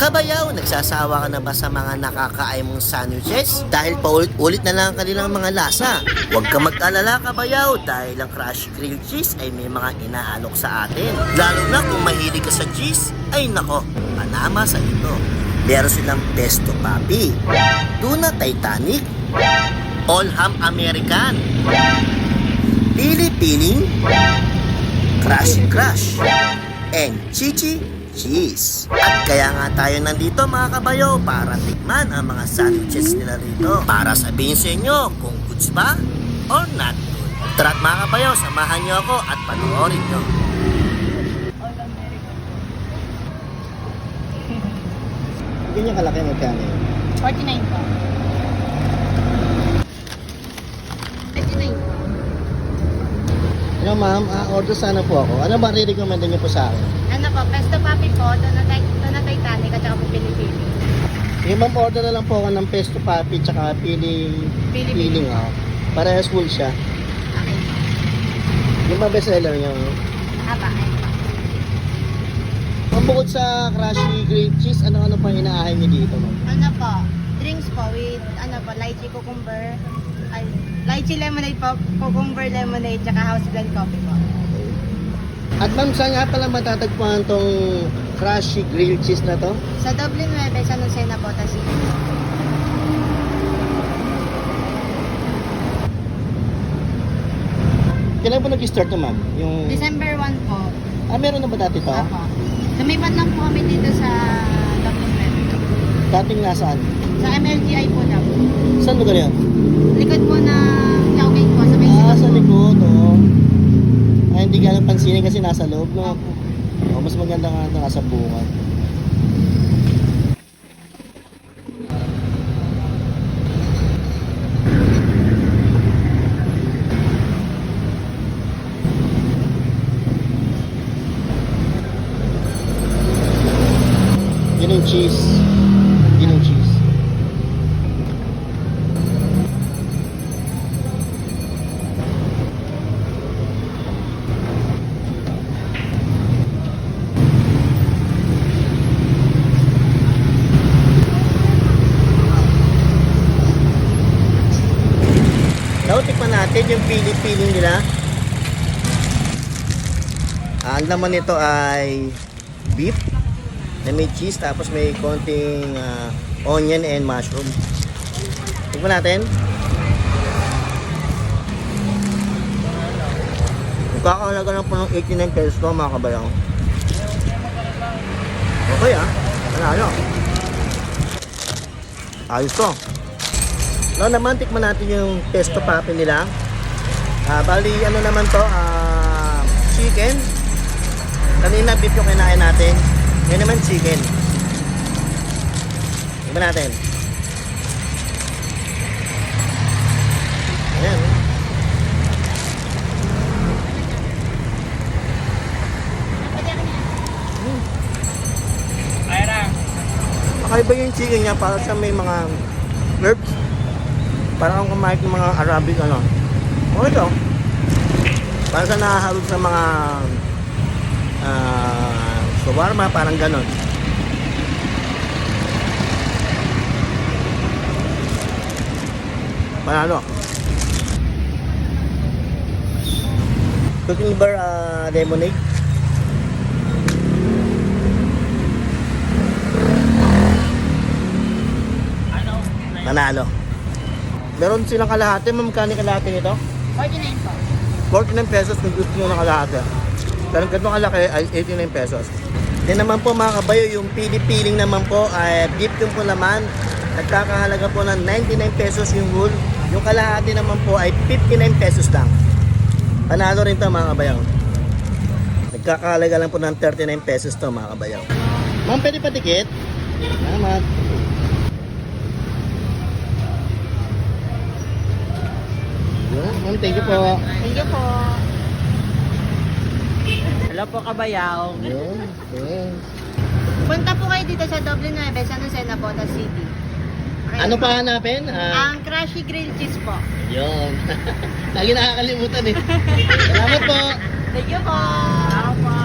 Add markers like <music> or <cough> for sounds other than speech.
Kabayaw, nagsasawa ka na ba sa mga nakakaay mong sandwiches? Dahil paulit-ulit na lang ang kanilang mga lasa. Huwag ka mag-alala kabayaw dahil ang Crush Grilled Cheese ay may mga inaalok sa atin. Lalo na kung mahilig ka sa cheese, ay nako, panama sa ito. Meron silang Pesto Papi, Tuna Titanic, All Ham American, Pili Piling, Crush Crush, and Chichi Cheese. At kaya nga tayo nandito mga kabayo para tikman ang mga sandwiches nila rito. Para sabihin sa inyo kung goods ba or not good. Tara mga kabayo, samahan niyo ako at panoorin niyo. Ganyan kalaki magkano yun? 49 po. 39 po. Hello ma'am, ah, order sana po ako. Ano ba re-recommend niyo po sa akin? Ano po, pesto papi po, tuna, ti- tuna titanic at saka po pili-pili. Yung ma'am, order na lang po ako ng pesto papi tsaka piling Pili-pili. ako. Parehas full siya. Okay. Yung mga bestseller niyo. Aba. Kung bukod sa crushy grilled cheese, ano-ano pa inaahay niyo dito ma'am? Ano po, drinks po with, ano po, lychee cucumber, ay, lychee lemonade po, cucumber lemonade, tsaka house blend coffee po. At ma'am, saan nga pala matatagpuan tong crushy grilled cheese na to? Sa Dublin 9, sa Lucena po, tas Kailan po nag-start to ma'am? Yung... December 1 po. Ah, meron na ba dati to? Apo. Lumipat lang po kami dito sa Dublin 9. Dating nasaan? Sa MLGI po na po. Saan lugar yun? Likod po na Chowking po, sa may Ah, sa likod, oh. Ay, hindi ka pansinin kasi nasa loob, no? Opo. Oh, mas maganda nga ito nasa bunga. Yun yung cheese. Natin yung pili-piling nila. Ang laman nito ay beef na may cheese tapos may konting ah, onion and mushroom. Tikman natin. Magkakahalaga lang po ng 89 pesos to mga kabayaw. Okay ah. Panalo. Ayos to. No, naman tikman natin yung pesto papi nila. Ah, bali ano naman to, ah, chicken. Kanina beef yung kinain natin. Ngayon naman chicken. Tikman natin. Ayan. Kakaiba yung chicken niya para sa may mga herbs. Parang kung kumain ng mga Arabic ano. O ito. Para sa nakahalog sa mga ah shawarma, parang ganon. Panalo. Cucumber ah, lemonade. Panalo. Meron silang kalahati. Ma'am, kani kalahati nito? 49 po. 49 pesos kung gusto nyo ng kalahati. Pero ganitong kalaki ay 89 pesos. Yan naman po mga kabayo, yung pili-piling naman po ay beef yung po naman. Nagkakahalaga po ng 99 pesos yung whole. Yung kalahati naman po ay 59 pesos lang. Panalo rin to mga kabayaw. Nagkakahalaga lang po ng 39 pesos to mga kabayaw. Ma'am, pwede pa tikit? Salamat. Yun, Ma'am, thank you po. Thank you po. Hello po kabayaw. Yun, yes. Punta po kayo dito sa Dublin 9, sa Lucena po, tas City. Okay. Ano pa hanapin? Ah, Ang Crushy Grilled Cheese po. yun. <laughs> Lagi nakakalimutan eh. Salamat po. Thank you po. Ako po.